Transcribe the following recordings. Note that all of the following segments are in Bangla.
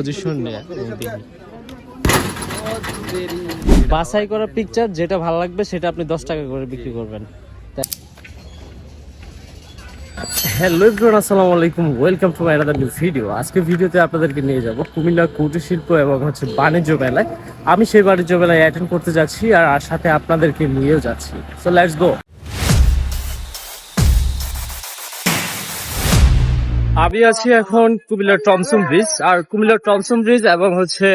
পজিশন নেয়। বাছাই করা পিকচার যেটা ভালো লাগবে সেটা আপনি দশ টাকা করে বিক্রি করবেন। হ্যালো এভরিওয়ান আসসালামু আলাইকুম। Welcome to my another new video আজকে ভিডিওতে আপনাদেরকে নিয়ে যাব কুমিল্লা কুটির শিল্প এবং হচ্ছে বাণিজ্য মেলায়। আমি সেই বাণিজ্য মেলায় অ্যাটেন্ড করতে যাচ্ছি আর আর সাথে আপনাদেরকে নিয়েও যাচ্ছি। সো লেটস গো আমি আছি এখন কুমিল্লার টমসম ব্রিজ, আর কুমিল্লার টমসম ব্রিজ এবং হচ্ছে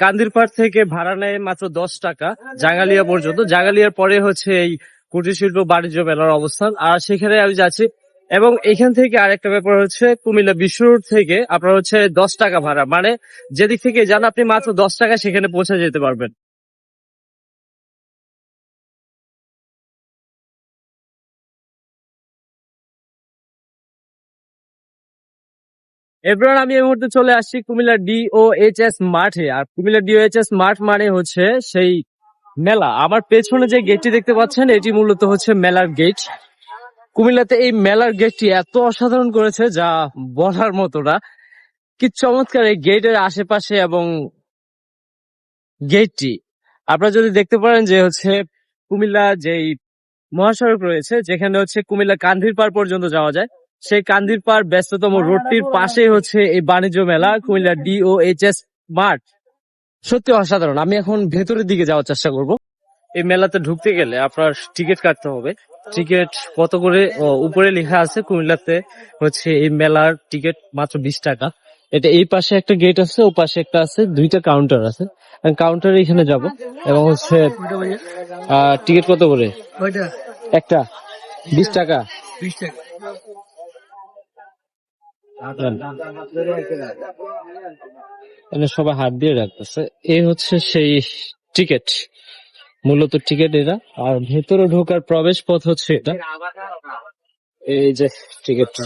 কান্দিরপাড় থেকে ভাড়া নেয় মাত্র দশ টাকা, জাঙ্গালিয়া পর্যন্ত। জাঙ্গালিয়ার পরে হচ্ছে এই কুটির শিল্প বাণিজ্য মেলার অবস্থান। আর সেখানে আমি যাচ্ছি, এবং এখান থেকে আরেকটা ব্যাপার হচ্ছে, কুমিল্লা বিশ্ব রোড থেকে আপনার হচ্ছে দশ টাকা ভাড়া। মানে যেদিক থেকে যান আপনি মাত্র দশ টাকা সেখানে পৌঁছে যেতে পারবেন। এবার আমি এই মুহূর্তে চলে আসছি কুমিল্লা ডিওএইচএস মাঠে আর কুমিল্লা ডিওএইচএস মাঠ মানে হচ্ছে সেই মেলা। আমার পেছনে যে গেটটি দেখতে পাচ্ছেন, এটি মূলত হচ্ছে মেলার গেট কুমিল্লাতে এই মেলার গেটটি এত অসাধারণ করেছে, যা বলার মতো না। কি চমৎকার এই গেটের আশেপাশে এবং গেটটি আপনারা যদি দেখতে পারেন যে হচ্ছে কুমিল্লা যেই মহাসড়ক রয়েছে, যেখানে হচ্ছে কুমিল্লা কান্দির পার পর্যন্ত যাওয়া যায় সেই কান্দির পাড় ব্যস্ততম রোডটির পাশেই হচ্ছে এই বাণিজ্য মেলা কুমিল্লা ডিওএইচএস মাঠ। সত্যি অসাধারণ। আমি এখন ভেতরের দিকে যাওয়ার চেষ্টা করব। এই মেলাতে ঢুকতে গেলে আপনার টিকিট কাটতে হবে। টিকিট কত করে উপরে লেখা আছে কুমিল্লাতে হচ্ছে এই মেলার টিকিট মাত্র বিশ টাকা। এটা এই পাশে একটা গেট আছে ও পাশে একটা আছে দুইটা কাউন্টার আছে। কাউন্টারে এখানে যাব এবং হচ্ছে টিকিট কত করে? একটা। বিশ টাকা। এখানে সবাই হাত দিয়ে রাখতেছে এই হচ্ছে সেই টিকিট মূলত টিকিট এটা। আর ভেতরে ঢোকার প্রবেশ পথ হচ্ছে এটা। এই যে টিকিটটা।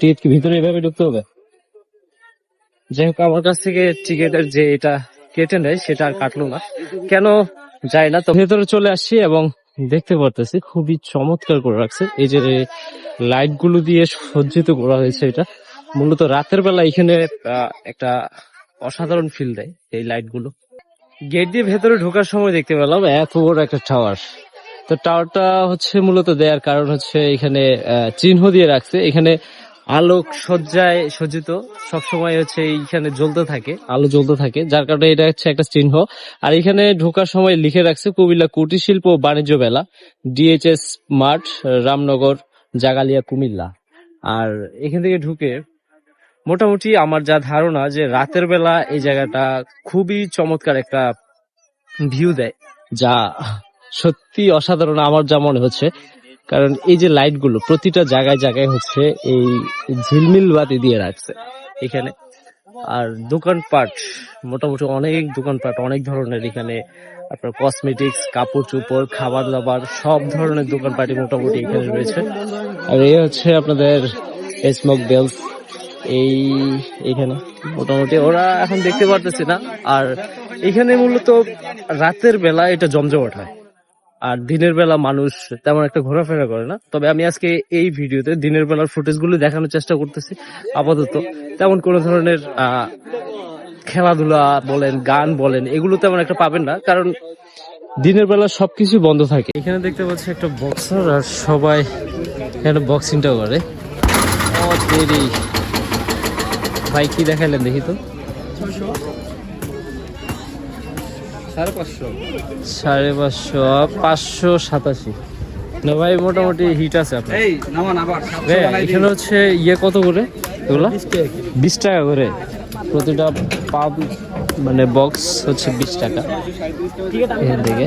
টিকিট কি ভিতরে এভাবে ঢুকতে হবে? যাই হোক আমার কাছ থেকে টিকিটের যে এটা কেটে নেয় সেটা আর কাটলো না। কেন যায় না? তো ভেতরে চলে আসছি এবং দেখতে পারতেছি খুবই চমৎকার করে রাখছে। এই যে লাইটগুলো দিয়ে সজ্জিত করা হয়েছে এটা। মূলত রাতের বেলা এখানে একটা অসাধারণ ফিল দেয় এই লাইটগুলো। গেট দিয়ে ভেতরে ঢোকার সময় দেখতে পেলাম, এত বড় একটা টাওয়ার তো টাওয়ারটা হচ্ছে মূলত দেওয়ার কারণ হচ্ছে এখানে চিহ্ন দিয়ে রাখছে। এখানে আলোক সজ্জায় সজ্জিত, সবসময় হচ্ছে এইখানে জ্বলতে থাকে, আলো জ্বলতে থাকে। যার কারণে এটা হচ্ছে একটা চিহ্ন। আর এখানে ঢোকার সময় লিখে রাখছে, কুমিল্লা কুটির শিল্প বাণিজ্য মেলা ডিএইচএস মাঠ রামনগর, জাগালিয়া কুমিল্লা। আর এখান থেকে ঢুকে মোটামুটি আমার যা ধারণা যে রাতের বেলা এই জায়গাটা খুবই চমৎকার একটা ভিউ দেয়, যা সত্যি অসাধারণ আমার যা মনে হচ্ছে। কারণ এই যে লাইটগুলো প্রতিটা জায়গায় জায়গায় হচ্ছে এই ঝিলমিল বাতি দিয়ে রাখছে এখানে। আর দোকানপাট, মোটামুটি অনেক দোকানপাট, অনেক ধরনের এখানে আপনার কসমেটিক্স কাপড় চোপড় খাবার দাবার সব ধরনের দোকানপাটি মোটামুটি এখানে রয়েছে। আর এই হচ্ছে আপনাদের স্মোক বেলস এই এখানে। মোটামুটি ওরা এখন দেখতে পারতেছি না। আর এখানে মূলত রাতের বেলা এটা জমজমাট হয়। আর দিনের বেলা মানুষ তেমন একটা ঘোরাফেরা করে না। তবে আমি আজকে এই ভিডিওতে দিনের বেলার ফুটেজগুলো দেখানোর চেষ্টা করতেছি। আপাতত তেমন কোনো ধরনের খেলাধুলা বলেন, গান বলেন, এগুলো তেমন একটা পাবেন না। কারণ দিনের বেলা সবকিছু বন্ধ থাকে। এখানে দেখতে পাচ্ছি একটা বক্সার আর সবাই এখানে বক্সিংটা করে। ভাই কি দেখাইলেন দেখি তো। সাড়ে পাঁচশো। পাঁচশো সাতাশি। না ভাই মোটামুটি হিট আছে আপনার। এখানে হচ্ছে ইয়ে কত করে এগুলো? বিশ টাকা করে। প্রতিটা পাব মানে বক্স হচ্ছে বিশ টাকা। এখান থেকে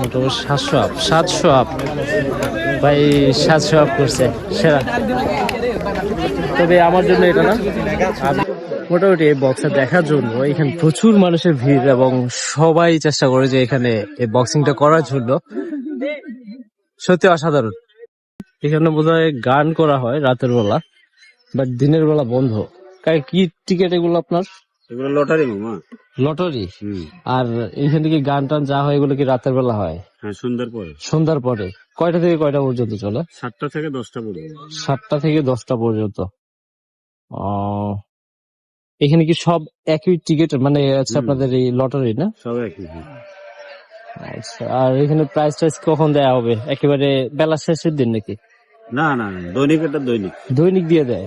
মোটামুটি সাতশো আপ সাতশো আপ। ভাই, সাতশো আপ করছে, সেরা। তবে আমার জন্য এটা না মোটামুটি এই বক্সটা দেখার জন্য এখানে প্রচুর মানুষের ভিড় এবং সবাই চেষ্টা করে যে এখানে এই বক্সিংটা করার জন্য। সত্যি অসাধারণ। এখানে বোধহয় গান করা হয় রাতের বেলা বাট দিনের বেলা বন্ধ। কি টিকিট এগুলো আপনার? এগুলো লটারি মামা লটারি? আর এখানে কি গান টান যা হয় এগুলো কি রাতের বেলা হয়? হ্যাঁ সুন্দর পরে। সন্ধ্যার পরে। কয়টা থেকে কয়টা পর্যন্ত চলে? সাতটা থেকে দশটা পর্যন্ত। সাতটা থেকে দশটা পর্যন্ত। এখানে কি সব একই টিকিট মানে আছে আপনাদের এই লটারি না? সব একই হ্যাঁ। আচ্ছা আর এখানে প্রাইস টাইস কখন দেয়া হবে? একেবারে বেলা শেষের দিন নাকি? না না না দৈনিক এটা দৈনিক। দৈনিক দিয়ে দেয়?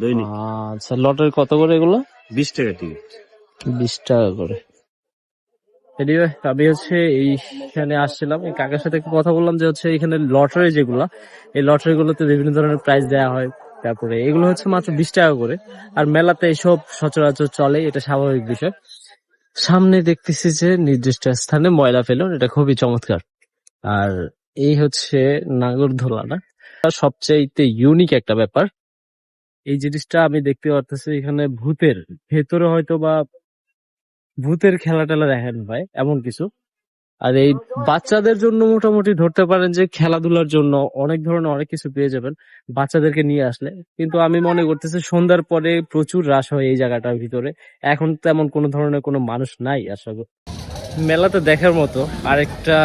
দৈনিক। আচ্ছা লটারি কত করে এগুলো? বিশ টাকা টিকিট বিশ টাকা করে। আমি হচ্ছে এইখানে আসছিলাম। এই কাকার সাথে কথা বললাম যে হচ্ছে এখানে লটারি যেগুলো, এই লটারি গুলোতে বিভিন্ন ধরনের প্রাইজ দেওয়া হয়। তারপরে এগুলো হচ্ছে মাত্র বিশ টাকা করে। আর মেলাতে এসব সচরাচর চলে, এটা স্বাভাবিক বিষয়। সামনে দেখতেছি যে নির্দিষ্ট স্থানে ময়লা ফেলুন এটা খুবই চমৎকার। আর এই হচ্ছে নাগরদোলা না সবচাইতে ইউনিক একটা ব্যাপার। এই জিনিসটা আমি দেখতে পারতেছি এখানে ভূতের। ভেতরে হয়তো বা ভূতের খেলা টেলা দেখানো হয় এমন কিছু। আর এই বাচ্চাদের জন্য মোটামুটি ধরতে পারেন যে খেলাধুলার জন্য অনেক ধরনের অনেক কিছু পেয়ে যাবেন বাচ্চাদেরকে নিয়ে আসলে। কিন্তু আমি মনে করতেছি সন্ধ্যার পরে প্রচুর রাশ হয় এই জায়গাটার ভিতরে। এখন তেমন কোনো ধরনের কোনো মানুষ নাই আশা করি। মেলাতে দেখার মতো আরেকটা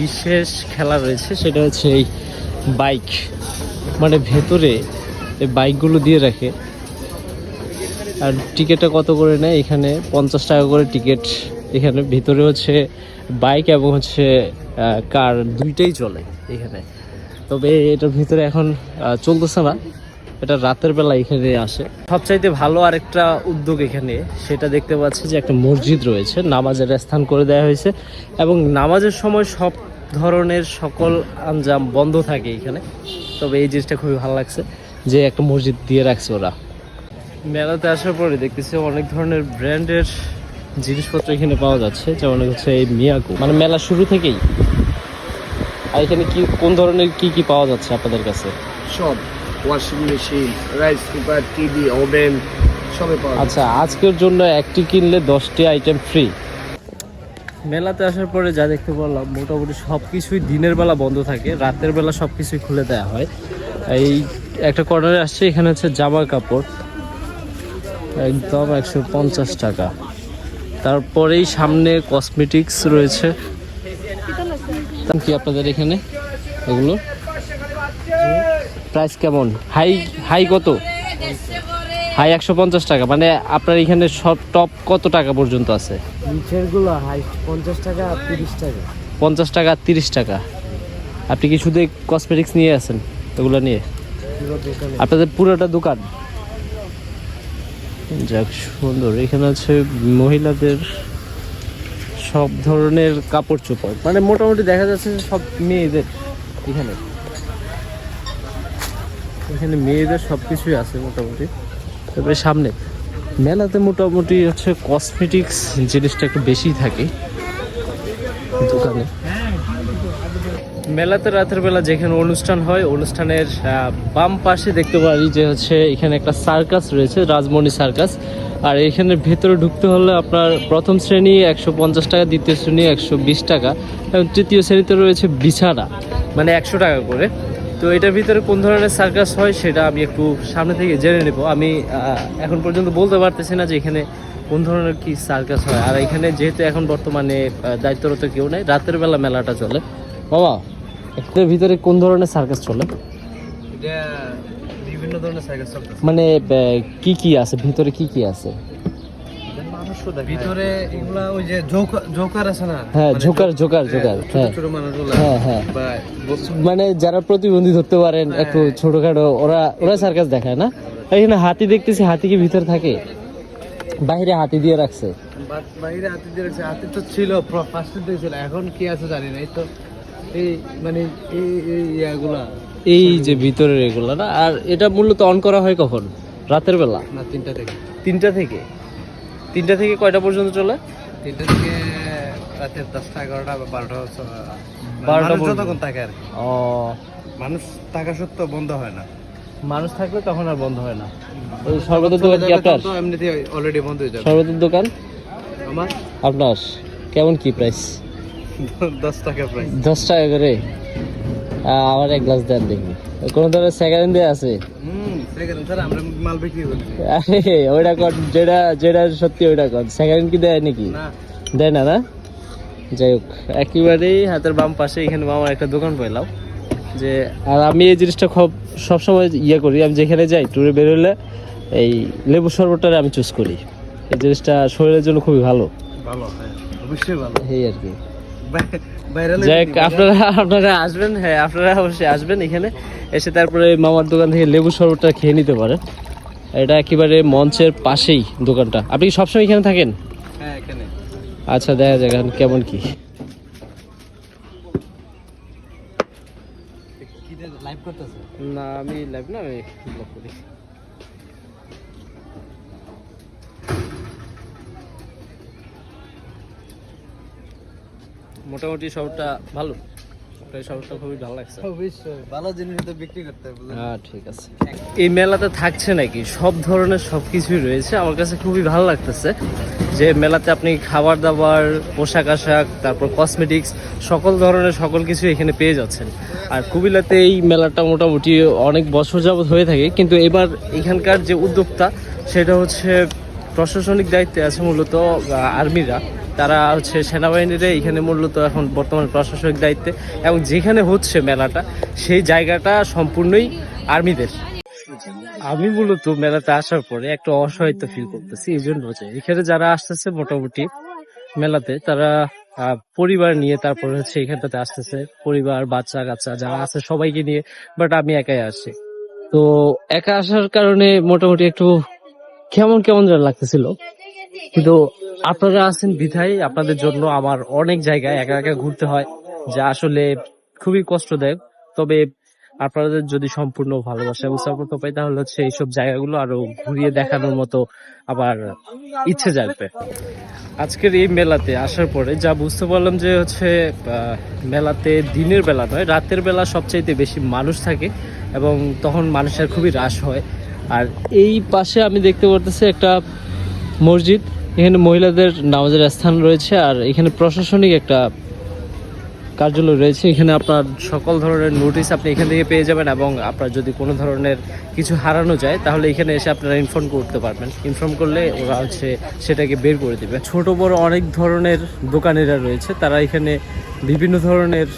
বিশেষ খেলা রয়েছে, সেটা হচ্ছে এই বাইক। মানে ভেতরে এই বাইকগুলো দিয়ে রাখে। আর টিকিটটা কত করে নেয়? এখানে পঞ্চাশ টাকা করে টিকিট এখানে ভিতরে হচ্ছে বাইক এবং হচ্ছে কার দুইটাই চলে এখানে। তবে এটার ভিতরে এখন চলতেছে না। এটা রাতের বেলা এখানে আসে। সবচাইতে ভালো আরেকটা উদ্যোগ এখানে, সেটা দেখতে পাচ্ছি যে একটা মসজিদ রয়েছে। নামাজের স্থান করে দেওয়া হয়েছে। এবং নামাজের সময় সব ধরনের সকল আঞ্জাম বন্ধ থাকে এখানে। তবে এই জিনিসটা খুবই ভালো লাগছে। যে একটা মসজিদ দিয়ে রাখছে ওরা। মেলাতে আসার পরে দেখতেছি অনেক ধরনের ব্র্যান্ডের জিনিসপত্র এখানে পাওয়া যাচ্ছে যেমন হচ্ছে এই মিয়াকো। মানে মেলা শুরু থেকেই। আর এখানে কি কোন ধরনের কি কি পাওয়া যাচ্ছে আপনাদের কাছে? সব। Washing machine rice cooker TV oven সবই পাওয়া আচ্ছা আজকের জন্য একটি কিনলে দশটি আইটেম ফ্রি। মেলাতে আসার পরে যা দেখতে পারলাম মোটামুটি সব কিছুই দিনের বেলা বন্ধ থাকে রাতের বেলা সব কিছুই খুলে দেওয়া হয়। এই একটা কর্নারে আসছে এখানে হচ্ছে জামা কাপড়। একদম একশো পঞ্চাশ টাকা। তারপরেই সামনে কসমেটিক্স রয়েছে। কি আপনাদের এখানে? এগুলো? প্রাইস কেমন? হাই হাই কত? হাই একশো পঞ্চাশ টাকা। মানে আপনার এখানে সব টপ কত টাকা পর্যন্ত আছে? হাই পঞ্চাশ টাকা তিরিশ টাকা। পঞ্চাশ টাকা তিরিশ টাকা। আপনি কি শুধু কসমেটিক্স নিয়ে আছেন? এগুলো নিয়ে? আপনাদের পুরোটা দোকান? যাক, সুন্দর। এখানে আছে মহিলাদের সব ধরনের কাপড় চোপড়। মানে মোটামুটি দেখা যাচ্ছে সব মেয়েদের এখানে। এখানে মেয়েদের সব কিছুই আছে মোটামুটি। তবে সামনে, মেলাতে মোটামুটি হচ্ছে কসমেটিক্স জিনিসটা একটু বেশি থাকে। দোকানে। মেলাতে রাতের বেলা যেখানে অনুষ্ঠান হয়, অনুষ্ঠানের বাম পাশে দেখতে পারি যে হচ্ছে এখানে একটা সার্কাস রয়েছে, রাজমণি সার্কাস। আর এখানে ভেতরে ঢুকতে হলে আপনার প্রথম শ্রেণি একশো পঞ্চাশ টাকা, দ্বিতীয় শ্রেণি একশো বিশ টাকা এবং তৃতীয় শ্রেণীতে রয়েছে বিছানা মানে একশো টাকা করে। তো এটার ভিতরে কোন ধরনের সার্কাস হয় সেটা আমি একটু সামনে থেকে জেনে নেব। আমি এখন পর্যন্ত বলতে পারতেছি না যে এখানে কোন ধরনের কি সার্কাস হয়। আর এখানে যেহেতু এখন বর্তমানে দায়িত্বরত কেউ নেই, রাতের বেলা মেলাটা চলে। বাবা এটার ভিতরে কোন ধরনের সার্কাস চলে? এটা বিভিন্ন ধরনের সাইকেল চলতেছে। মানে কি কি আছে? ভিতরে কি কি আছে? ভিতরে এগুলা ওই যে জোকার জোকার আছে না? হ্যাঁ মানে জোকার জোকার হ্যাঁ, জোকার হ্যাঁ। হ্যাঁ হ্যাঁ। বা বস্তু- মানে যারা প্রতিবন্ধী ধরতে পারেন হ্যাঁ। একটু ছোটখাটো ওরা ওরা সার্কাস দেখায় না? এখানে হাতি দেখতেছি হাতি কি ভিতরে থাকে? বাইরে হাতি দিয়ে রাখছে। বাইরে হাতি দিয়ে রাখছে। হাতি তো ছিল ফার্স্টে দিয়ে ছিল এখন কি আছে জানি না এই তো এই মানে এই এই ইয়াগুলা। এই যে ভিতরের এগুলো না আর এটা মূলত অন করা হয় কখন? রাতের বেলা? না তিনটা থেকে। তিনটা থেকে? তিনটা থেকে কয়টা পর্যন্ত চলে? তিনটা থেকে রাতে দশটা এগারোটা বা বারোটা বারোটা মানুষ পর্যন্ত। যতক্ষণ থাকে আর ও। মানুষ থাকা সত্ত্বেও বন্ধ হয় না। মানুষ থাকলে তখন আর বন্ধ হয় না। ওই শরবতের দোকান কি আপনার? তো এমনিতে অলরেডি বন্ধ হয়ে যাবে। শরবতের দোকান? আমার? আপনার? কেমন কি প্রাইস দশ টাকা দশ টাকা করে? আমার এক গ্লাস দেন দেখি। কোনো ধরনের সেকেন্ড দিয়ে আছে? আরে ওইটা যেটা যেটা সত্যি ওইটা সেকেন্ড কি দেয় নাকি? দেয় না না? যাই হোক একেবারেই হাতের বাম পাশে এখানে মামার একটা দোকান পেলাম যে আর আমি এই জিনিসটা খুব সবসময় ইয়ে করি। আমি যেখানে যাই ট্যুরে বেরোলে এই লেবু শরবতটা আমি চুজ করি। এই জিনিসটা শরীরের জন্য খুবই ভালো। ভালো হ্যাঁ অবশ্যই ভালো। এই আর কি। যাই আপনারা আপনারা আসবেন হ্যাঁ আপনারা অবশ্যই আসবেন এখানে। এসে তারপরে মামার দোকান থেকে লেবু শরবতটা খেয়ে নিতে পারেন। এটা একেবারে মঞ্চের পাশেই দোকানটা। আপনি কি সবসময় এখানে থাকেন? হ্যাঁ এখানে। আচ্ছা দেখা যাক এখন কেমন কি। না আমি লাইভ না আমি ব্লগ করি। মোটামুটি সবটা ভালো। এই সবটা খুবই ভালো লাগছে। ভালো জিনিস তো বিক্রি করতে হবে হ্যাঁ ঠিক আছে। এই মেলাতে থাকছে নাকি? সব ধরনের সব কিছুই রয়েছে। আমার কাছে খুবই ভালো লাগতেছে যে মেলাতে আপনি খাবার দাবার পোশাক আশাক তারপর কসমেটিক্স সকল ধরনের সকল কিছু এখানে পেয়ে যাচ্ছেন। আর কুমিল্লাতে এই মেলাটা মোটামুটি অনেক বছর যাবত হয়ে থাকে। কিন্তু এবার এখানকার যে উদ্যোক্তা সেটা হচ্ছে প্রশাসনিক দায়িত্বে আছে মূলত আর্মিরা। তারা হচ্ছে সেনাবাহিনীরা এখানে মূলত এখন বর্তমান প্রশাসনিক দায়িত্বে এবং যেখানে হচ্ছে মেলাটা, সেই জায়গাটা সম্পূর্ণই আর্মিদের। আমি মূলত মেলাতে আসার পরে একটা অসহায়িত ফিল করতেছি এই জন্য যে এখানে যারা আসতেছে মোটামুটি মেলাতে, তারা পরিবার নিয়ে তারপর হচ্ছে এখানটাতে আসতেছে, পরিবার, বাচ্চা কাচ্চা যারা আছে সবাইকে নিয়ে বাট আমি একাই আসছি। তো একা আসার কারণে মোটামুটি একটু কেমন কেমন যেন লাগতেছিল। কিন্তু আপনারা আছেন বিধায়, আপনাদের জন্য আমার অনেক জায়গায় একা একা ঘুরতে হয়, যা আসলে খুবই কষ্টদায়ক। তবে আপনাদের যদি সম্পূর্ণ ভালোবাসা এবং সাপোর্ট পাই, তাহলে হচ্ছে এইসব জায়গাগুলো আরও ঘুরিয়ে দেখানোর মতো আবার ইচ্ছে জাগবে। আজকের এই মেলাতে আসার পরে যা বুঝতে পারলাম যে হচ্ছে মেলাতে দিনের বেলা নয়, রাতের বেলা সবচাইতে বেশি মানুষ থাকে এবং তখন মানুষের খুবই হ্রাস হয়। আর এই পাশে আমি দেখতে পারতেছি একটা মসজিদ। এখানে মহিলাদের নামাজের স্থান রয়েছে আর এখানে প্রশাসনিক একটা কার্যালয় রয়েছে। এখানে আপনার সকল ধরনের নোটিশ আপনি এখান থেকে পেয়ে যাবেন এবং আপনার যদি কোনো ধরনের কিছু হারানো যায়, তাহলে এখানে এসে আপনারা ইনফর্ম করতে পারবেন। ইনফর্ম করলে ওরা হচ্ছে সেটাকে বের করে দেবে। ছোট বড় অনেক ধরনের দোকানেরা রয়েছে, তারা এখানে বিভিন্ন ধরনের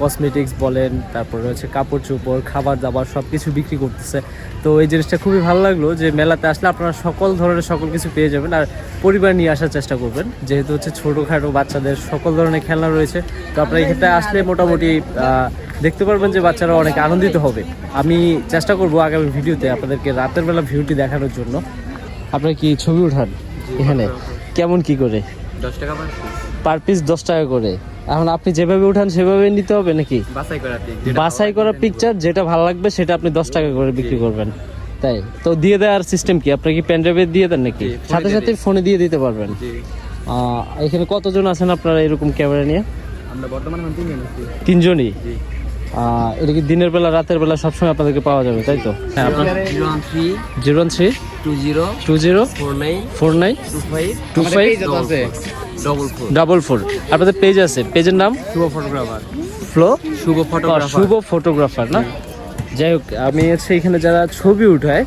কসমেটিক্স বলেন, তারপরে হচ্ছে কাপড় চোপড়, খাবার দাবার সব কিছু বিক্রি করতেছে। তো এই জিনিসটা খুবই ভালো লাগল যে মেলাতে আসলে আপনারা সকল ধরনের সকল কিছু পেয়ে যাবেন আর পরিবার নিয়ে আসার চেষ্টা করবেন। যেহেতু হচ্ছে ছোটোখাটো বাচ্চাদের সকল ধরনের খেলনা রয়েছে, তো আপনারা এখানে আসলে মোটামুটি দেখতে পারবেন যে বাচ্চারা অনেক আনন্দিত হবে। আমি চেষ্টা করব আগামী ভিডিওতে আপনাদেরকে রাতের বেলা ভিউটি দেখানোর জন্য আপনারা কি ছবি উঠান এখানে? কেমন কি করে? দশ টাকা পার পিস দশ টাকা করে। এখন আপনি যেভাবে উঠান সেভাবে নিতে হবে নাকি? বাছাই করা পিকচার যেটা ভালো লাগবে সেটা আপনি দশ টাকা করে বিক্রি করবেন। তাই? তো দিয়ে দেওয়ার সিস্টেম কি? আপনি কি পেন ড্রাইভে দিয়ে দেন নাকি? সাথে সাথে ফোনে দিয়ে দিতে পারবেন। এখানে কতজন আছেন আপনারা এরকম ক্যামেরা নিয়ে? আমরা বর্তমানে তিনজনই? এটা কি দিনের বেলা রাতের বেলা সবসময় আপনাদেরকে পাওয়া যাবে তাই তো? হ্যাঁ আপনার zero one three two zero two zero four nine four nine two five two five double four আপনাদের পেজ আছে পেজের নাম? Shubho photographer flow Shubho photographer Shubho photographer না? যাই হোক আমি হচ্ছে এখানে যারা ছবি উঠায়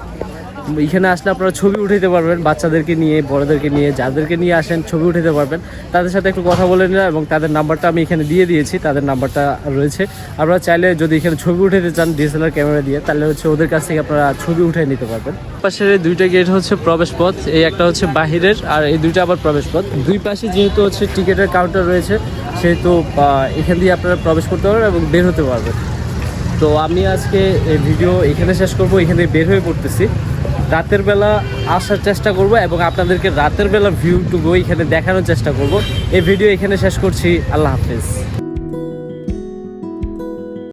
এখানে আসলে আপনারা ছবি উঠাইতে পারবেন বাচ্চাদেরকে নিয়ে বড়দেরকে নিয়ে যাদেরকে নিয়ে আসেন ছবি উঠাইতে পারবেন। তাদের সাথে একটু কথা বলে নিলাম এবং তাদের নাম্বারটা আমি এখানে দিয়ে দিয়েছি তাদের নাম্বারটা রয়েছে। আপনারা চাইলে যদি এখানে ছবি উঠাইতে চান ডিএসএলআর ক্যামেরা দিয়ে তাহলে হচ্ছে ওদের কাছ থেকে আপনারা ছবি উঠাই নিতে পারবেন। পাশের এই দুইটা গেট হচ্ছে প্রবেশ পথ এই একটা হচ্ছে বাহিরের আর এই দুইটা আবার প্রবেশ পথ। দুই পাশে যেহেতু হচ্ছে টিকিটের কাউন্টার রয়েছে সেহেতু এখান দিয়ে আপনারা প্রবেশ করতে পারবেন এবং বের হতে পারবেন। তো আমি আজকে এই ভিডিও এখানে শেষ করব এখান থেকে বের হয়ে পড়তেছি। রাতের বেলা আসার চেষ্টা করব এবং আপনাদেরকে রাতের বেলা ভিউটুকু এখানে দেখানোর চেষ্টা করব। এই ভিডিও এখানে শেষ করছি। আল্লাহ হাফেজ।